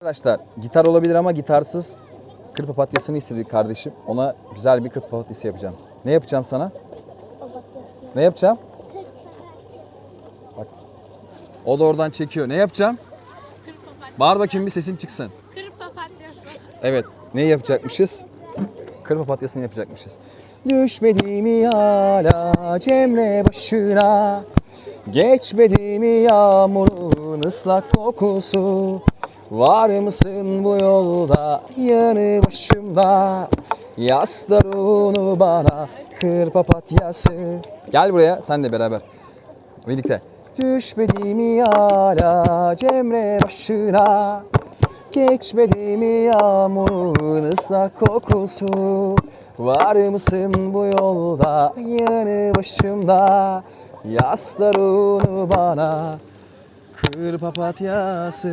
Arkadaşlar gitar olabilir ama gitarsız kır papatyasını istedi kardeşim. Ona güzel bir kır papatyası yapacağım. Ne yapacağım sana? Ne yapacağım? Bak. O da oradan çekiyor. Ne yapacağım? Bağır bakayım bir sesin çıksın. Kır papatyası. Evet. Ne yapacakmışız? Kır papatyasını yapacakmışız. Düşmedi mi hala Cemre başına? Geçmedi mi yağmurun ıslak kokusu? Var mısın bu yolda yanı başımda? Yaslarını bana kır papatyası. Gel buraya sen de beraber. Birlikte. Düşmedi mi hala Cemre başına? Geçmedi mi yağmurun ıslak kokusu? Var mısın bu yolda yanı başımda? Yaslarını bana kır papatyası.